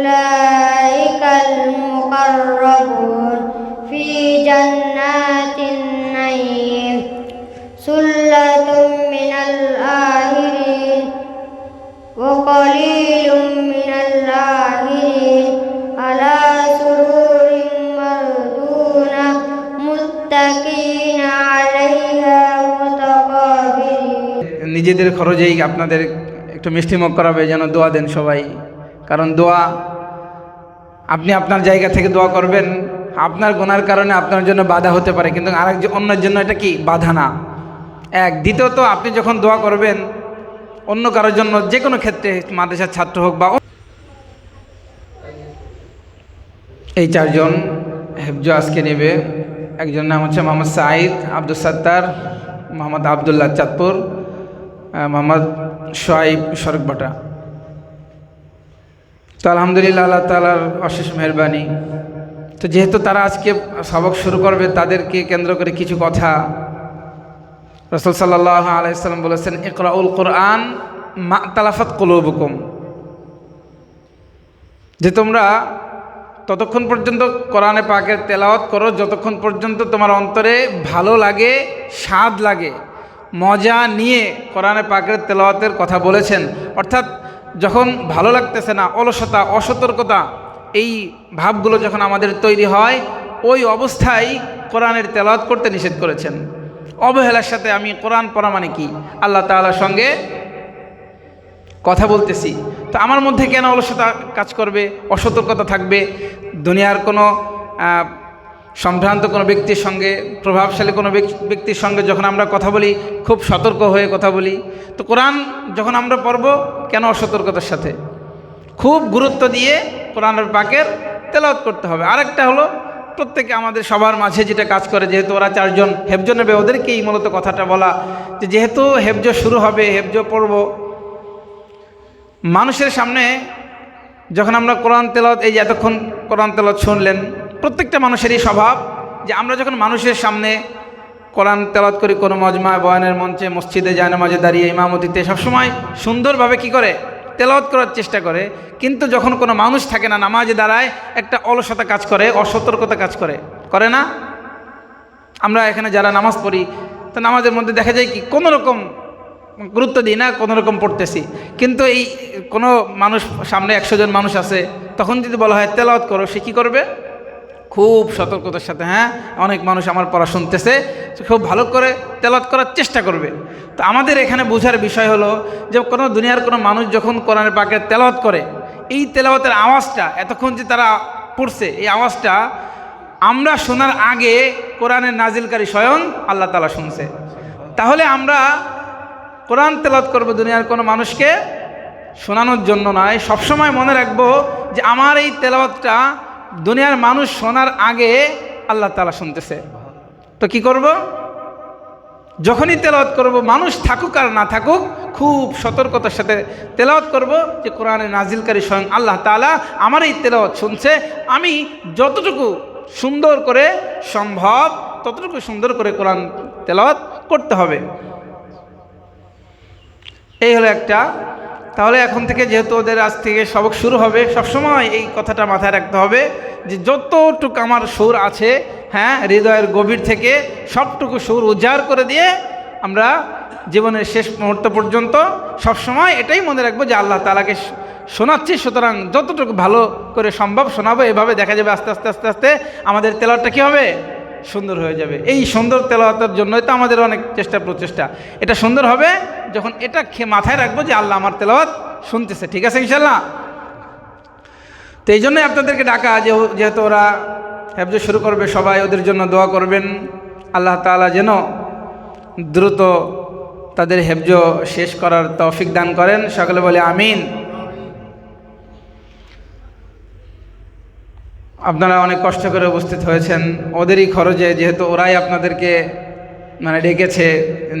أولئك المقربون في جنات النعيم سلة من الآخرين وقليل من الآخرين على سرور مردونة متكئين عليها متقابلين নিজেদের খরচেই আপনাদের একটু মিষ্টিমুখ করাবে যেন দোয়া দেন সবাই কারণ দোয়া আপনি আপনার জায়গা থেকে দোয়া করবেন। আপনার গোনার কারণে আপনার জন্য বাধা হতে পারে, কিন্তু আরেক অন্যের জন্য এটা কি? বাধা না। এক। দ্বিতীয়ত, আপনি যখন দোয়া করবেন, অন্য কারোর জন্য যে কোনো ক্ষেত্রে, মাদ্রাসার ছাত্র হোক বা এই চারজন হেফজ আজকে নেবে। একজন নাম হচ্ছে মোহাম্মদ সাঈদ আব্দুল সত্তার, মোহাম্মদ আবদুল্লাহ চাঁদপুর মোহাম্মদ সোয়াইব সরকবাটা তো আলহামদুলিল্লাহ আল্লাহ তালার অশেষ মেহরবানি। তো যেহেতু তারা আজকে সবক শুরু করবে, তাদেরকে কেন্দ্র করে কিছু কথা রসুল সাল্লাহ আলাইসাল্লাম বলেছেন, ইকরাউল কোরআন মা তালাফাত কলুবুকুম। যে তোমরা ততক্ষণ পর্যন্ত কোরআনে পাকের তেলাওয়াত করো, যতক্ষণ পর্যন্ত তোমার অন্তরে ভালো লাগে, স্বাদ লাগে, মজা নিয়ে কোরআনে পাকের তেলাওয়াতের কথা বলেছেন। অর্থাৎ যখন ভালো লাগতেছে না, অলসতা, অসতর্কতা, এই ভাবগুলো যখন আমাদের তৈরি হয়, ওই অবস্থায় কোরআনের তেলাওয়াত করতে নিষেধ করেছেন। অবহেলার সাথে আমি কোরআন পড়া মানে কি? আল্লাহ তাআলার সঙ্গে কথা বলতেছি। তো আমার মধ্যে কেন অলসতা কাজ করবে, অসতর্কতা থাকবে? দুনিয়ার কোনো সম্ভ্রান্ত কোনো ব্যক্তির সঙ্গে, প্রভাবশালী কোনো ব্যক্তির সঙ্গে যখন আমরা কথা বলি, খুব সতর্ক হয়ে কথা বলি। তো কোরআন যখন আমরা পড়ব, কেন অসতর্কতার সাথে? খুব গুরুত্ব দিয়ে কোরআনের পাকের তেলাওয়াত করতে হবে। আরেকটা হলো, প্রত্যেকে আমাদের সবার মাঝে যেটা কাজ করে, যেহেতু ওরা চারজন হেফজ নেবে, ওদেরকেই মূলত কথাটা বলা। যে যেহেতু হেফজ শুরু হবে, হেফজ পড়ব, মানুষের সামনে যখন আমরা কোরআন তেলত এই যে এতক্ষণ কোরআন তেলত শুনলেন প্রত্যেকটা মানুষেরই স্বভাব যে আমরা যখন মানুষের সামনে কোরআন তেলত করি, কোনো মজমা বয়ানের মঞ্চে, মসজিদে মাঝে দাঁড়িয়ে, ইমামতিতে, সবসময় সুন্দরভাবে কি করে? তেলাওয়াত করার চেষ্টা করে। কিন্তু যখন কোনো মানুষ থাকে না, নামাজে দাঁড়ায়, একটা অলসতা কাজ করে, অসতর্কতা কাজ করে। করে না? আমরা এখানে যারা নামাজ পড়ি, তো নামাজের মধ্যে দেখা যায় কি, কোনো রকম গুরুত্ব দিই না, কোনো রকম পড়তেছি। কিন্তু এই কোনো মানুষ, সামনে একশো জন মানুষ আছে, তখন যদি বলা হয়, তেলাওয়াত করো, সে কী করবে? খুব সতর্কতার সাথে হ্যাঁ? অনেক মানুষ আমার পড়া শুনতেছে, খুব ভালো করে তেলাওয়াত করার চেষ্টা করবে। তো আমাদের এখানে বোঝার বিষয় হলো যে কোনো দুনিয়ার কোনো মানুষ যখন কোরআনের পাকে তেলাওয়াত করে, এই তেলাওয়াতের আওয়াজটা, এতক্ষণ যে তারা পড়ছে, এই আওয়াজটা আমরা শোনার আগে কোরআনের নাজিলকারী স্বয়ং আল্লাহ তালা শুনছে। তাহলে আমরা কোরআন তেলাত করব দুনিয়ার কোনো মানুষকে শোনানোর জন্য নয়। সবসময় মনে রাখব যে আমার এই তেলাওয়াতটা দুনিয়ার মানুষ শোনার আগে আল্লাহ তালা শুনতেছে। তো কি করব? যখনই তেলাওয়াত করব, মানুষ থাকুক আর না থাকুক, খুব সতর্কতার সাথে তেলাওয়াত করব যে কোরআনে নাজিলকারী স্বয়ং আল্লাহ তালা আমার এই তেলাওয়াত শুনছে। আমি যতটুকু সুন্দর করে সম্ভব, ততটুকু সুন্দর করে কোরআন তেলাওয়াত করতে হবে। এই হলো একটা তাহলে এখন থেকে যেহেতু ওদের আজ থেকে সবক শুরু হবে, সবসময় এই কথাটা মাথায় রাখতে হবে যে যতটুকু আমার সুর আছে হ্যাঁ হৃদয়ের গভীর থেকে সবটুকু সুর উজাড় করে দিয়ে আমরা জীবনের শেষ মুহূর্ত পর্যন্ত সবসময় এটাই মনে রাখব যে আল্লাহ তালাকে শোনাচ্ছি। সুতরাং যতটুকু ভালো করে সম্ভব শোনাবো, এভাবে দেখা যাবে আস্তে আস্তে আস্তে আস্তে আমাদের তেলাওয়াতটা কী হবে? সুন্দর হয়ে যাবে। এই সুন্দর তেলাওয়াতের জন্যই তো আমাদের অনেক চেষ্টা প্রচেষ্টা এটা সুন্দর হবে যখন এটা মাথায় রাখব যে আল্লাহ আমার তেলাওয়াত শুনতেছে, ঠিক আছে ইনশাল্লাহ তো এই জন্যই আপনাদেরকে ডাকা যেহেতু ওরা হেফজ শুরু করবে, সবাই ওদের জন্য দোয়া করবেন। আল্লাহ তাআলা যেন দ্রুত তাদের হেফজ শেষ করার তৌফিক দান করেন। সকলে বলে আমিন। আপনারা অনেক কষ্ট করে উপস্থিত হয়েছেন। ওদেরই খরচে, যেহেতু ওরাই আপনাদেরকে মানে ডেকেছে,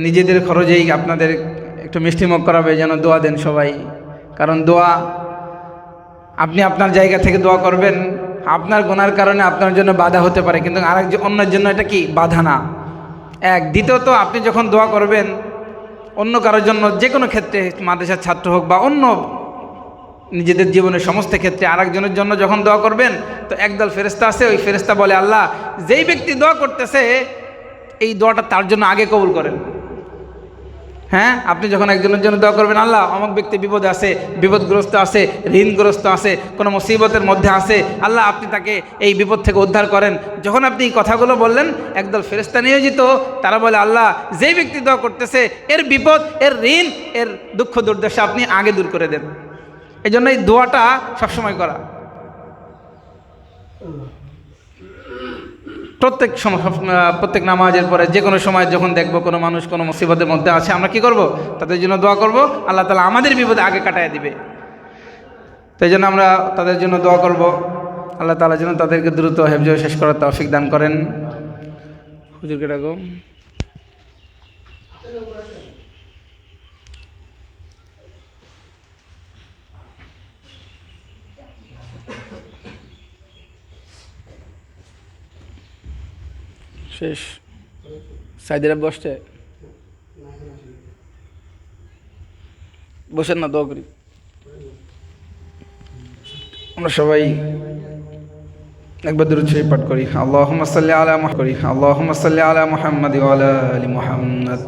নিজেদের খরচেই আপনাদের একটু মিষ্টিমুখ করাবে, যেন দোয়া দেন সবাই। কারণ দোয়া, আপনি আপনার জায়গা থেকে দোয়া করবেন, আপনার গোনার কারণে আপনার জন্য বাধা হতে পারে, কিন্তু আরেক অন্যের জন্য এটা কি? বাধা না। এক, দ্বিতীয়ত, আপনি যখন দোয়া করবেন, অন্য কারোর জন্য যে কোনো ক্ষেত্রে, মাদ্রাসার ছাত্র হোক বা অন্য নিজেদের জীবনের সমস্ত ক্ষেত্রে, আরেকজনের জন্য যখন দোয়া করবেন, তো একদল ফেরেস্তা আছে, ওই ফেরেস্তা বলে, আল্লাহ, যেই ব্যক্তি দোয়া করতেছে, এই দোয়াটা তার জন্য আগে কবুল করেন। হ্যাঁ আপনি যখন একজনের জন্য দোয়া করবেন, আল্লাহ, অমুক ব্যক্তি বিপদে আছে, বিপদগ্রস্ত আছে, ঋণগ্রস্ত আছে, কোনো মুসিবতের মধ্যে আছে, আল্লাহ, আপনি তাকে এই বিপদ থেকে উদ্ধার করেন। যখন আপনি এই কথাগুলো বললেন, একদল ফেরেস্তা নিয়োজিত, তারা বলে, আল্লাহ, যেই ব্যক্তি দোয়া করতেছে, এর বিপদ, এর ঋণ, এর দুঃখ দুর্দশা আপনি আগে দূর করে দেন। এই জন্য এই দোয়াটা সবসময় করা। প্রত্যেক প্রত্যেক নামাজের পরে যে কোনো সময় যখন দেখব কোনো মানুষ কোনো মুসিবতের মধ্যে আছে, আমরা কি করব? তাদের জন্য দোয়া করব। আল্লাহ তালা আমাদের বিপদে আগে কাটায় দিবে। তাই জন্য আমরা তাদের জন্য দোয়া করব। আল্লাহ তালা যেন তাদেরকে দ্রুত হেফজ শেষ করার তৌফিক দান করেন। হুজুরকে ডাকো। শেষ সাইদিরা বসছে বসেন না দোয়া করি আমরা সবাই একবার দূর ছবি পাঠ করি আল্লাহ সাল্লি আলা মুহাম্মদ করি আল্লাহ সাল্লি আলা মুহাম্মদ ওয়ালা আলি মুহাম্মদ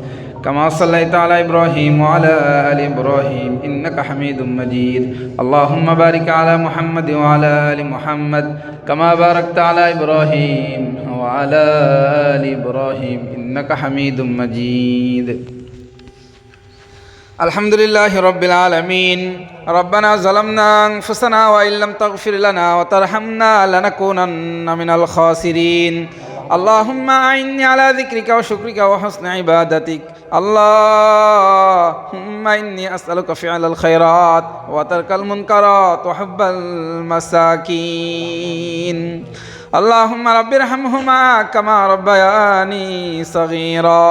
كما صليت على إبراهيم وعلى آل إبراهيم إنك حميد مجيد اللهم بارك على محمد وعلى آل محمد كما باركت على إبراهيم وعلى آل إبراهيم إنك حميد مجيد الحمد لله رب العالمين ربنا ظلمنا أنفسنا وإن لم تغفر لنا وترحمنا لنكونن من الخاسرين اللهم أعني على ذكرك وشكرك وحسن عبادتك اللهم إني أسألك فعل الخيرات وترك المنكرات وحب المساكين اللهم رب ارحمهما كما ربياني صغيرا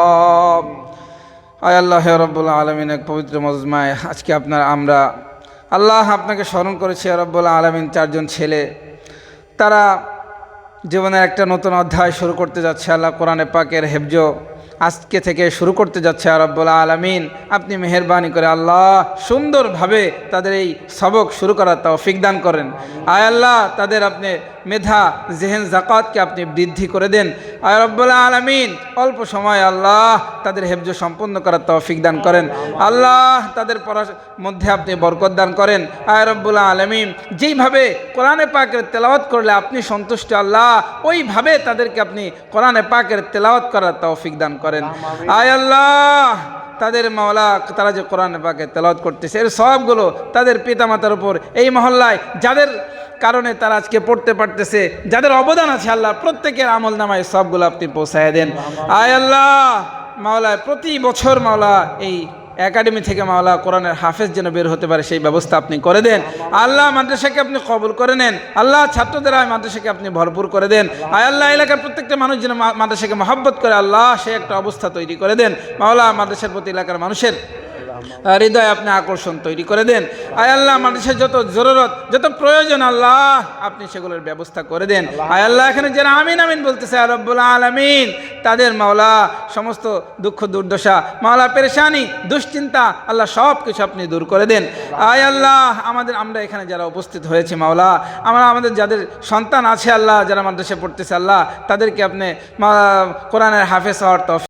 আয় আল্লাহ রব্বুল আলমিন এক পবিত্র মজমায় আজকে আপনার আমরা আল্লাহ আপনাকে স্মরণ করেছি রব্বুল আলমিন চারজন ছেলে তারা জীবনের একটা নতুন অধ্যায় শুরু করতে যাচ্ছে আল্লাহ কোরআনে পাকের হেফজ আজকে থেকে শুরু করতে যাচ্ছে রব্বুল আলমিন আপনি মেহরবানি করে আল্লাহ সুন্দরভাবে তাদের এই সবক শুরু করার তাও দান করেন আয় আল্লাহ তাদের আপনি মেধা জেহেন জাকাতকে আপনি বৃদ্ধি করে দেন। আয় রব্বুল আলমিন অল্প সময় আল্লাহ তাদের হেফজ সম্পন্ন করার তৌফিক দান করেন। আল্লাহ তাদের পড়ার মধ্যে আপনি বরকত দান করেন। আয় রব্বুল আলমিন যেইভাবে কোরআনে পাকের তেলাওয়াত করলে আপনি সন্তুষ্ট আল্লাহ ওইভাবে তাদেরকে আপনি কোরআনে পাকের তেলাওয়াত করার তৌফিক দান করেন। আয় আল্লাহ তাদের মাওলা তারা যে কোরআন পাকে তেলাওয়াত করতেছে এর সবগুলো তাদের পিতামাতার উপর এই মহল্লায় যাদের কারণে তারা আজকে পড়তে পারতেছে, যাদের অবদান আছে আল্লাহ, প্রত্যেকের আমল নামায় সবগুলো আপনি পৌঁছায় দেন। আয় আল্লাহ, মাওলায়, প্রতি বছর মাওলা এই একাডেমি থেকে মাওলা কোরআনের হাফেজ যেন বের হতে পারে, সেই ব্যবস্থা আপনি করে দেন। আল্লাহ মাদ্রাসাকে আপনি কবুল করে নেন। আল্লাহ ছাত্রদের আয় মাদ্রাসাকে আপনি ভরপুর করে দেন। আয় আল্লাহ, এলাকার প্রত্যেকটা মানুষ যেন মাদ্রাসাকে মহব্বত করে, আল্লাহ সে একটা অবস্থা তৈরি করে দেন। মাওলা, মাদ্রাসার প্রতি এলাকার মানুষের হৃদয়ে আপনি আকর্ষণ তৈরি করে দেন। আয় আল্লাহ মানুষের যত জরুরত যত প্রয়োজন আল্লাহ আপনি সেগুলোর ব্যবস্থা করে দেন। আয় আল্লাহ এখানে যারা আমিন আমিন বলতেছে আর রব্বুল আলমিন তাদের মাওলা সমস্ত দুঃখ দুর্দশা মাওলা পেরেশানি দুশ্চিন্তা আল্লাহ সব কিছু আপনি দূর করে দেন। আয় আল্লাহ আমাদের আমরা এখানে যারা উপস্থিত হয়েছি মাওলা আমরা আমাদের যাদের সন্তান আছে আল্লাহ যারা মাদ্রাসায় পড়তেছে আল্লাহ তাদেরকে আপনি কোরআনের হাফেজ হওয়ার তৌফিক